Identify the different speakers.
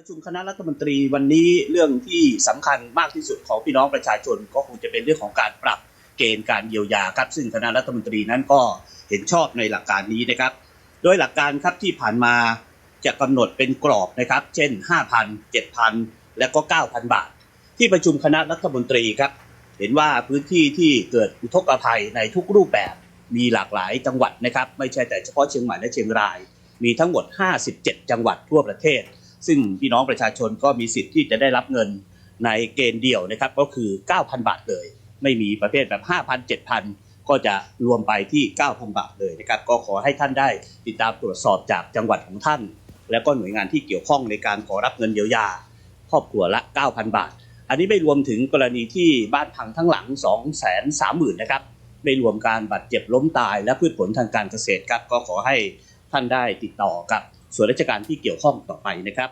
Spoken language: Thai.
Speaker 1: ประชุมคณะรัฐมนตรีวันนี้เรื่องที่สำคัญมากที่สุดของพี่น้องประชาชน ก็คงจะเป็นเรื่องของการปรับเกณฑ์การเยียวยาครับ ซึ่งคณะรัฐมนตรีนั้นก็เห็นชอบในหลักการนี้นะครับ โดยหลักการครับที่ผ่านมาจะกำหนดเป็นกรอบนะครับ เช่น 5,000 7,000 และก็ 9,000 บาท ที่ประชุมคณะรัฐมนตรีครับ เห็นว่าพื้นที่ที่เกิดอุทกภัยในทุกรูปแบบมีหลากหลายจังหวัดนะครับ ไม่ใช่แต่เฉพาะเชียงใหม่และเชียงราย มีทั้งหมด 57 จังหวัดทั่วประเทศ ซึ่งพี่น้องประชาชนก็มีสิทธิ์ที่จะได้รับเงินในเกณฑ์เดียวนะครับก็คือ 9,000 บาทเลย ไม่มีประเภทแบบ 5,000 7,000 ก็จะรวมไปที่ 9,000 บาทเลยนะครับก็ขอให้ท่านได้ติดตามตรวจสอบจากจังหวัดของท่าน แล้วก็หน่วยงานที่เกี่ยวข้องในการขอรับเงินเยียวยา ครอบครัวละ 9,000 บาท อันนี้ไม่รวมถึงกรณีที่บ้านพังทั้งหลัง 2 3 0 0 0 0นะครับไม่รวมการบาดเจ็บล้มตายและพืชผลทางการเกษตรครับก็ขอให้ท่านได้ติดต่อกับ ส่วนราชการที่เกี่ยวข้องต่อไปนะครับ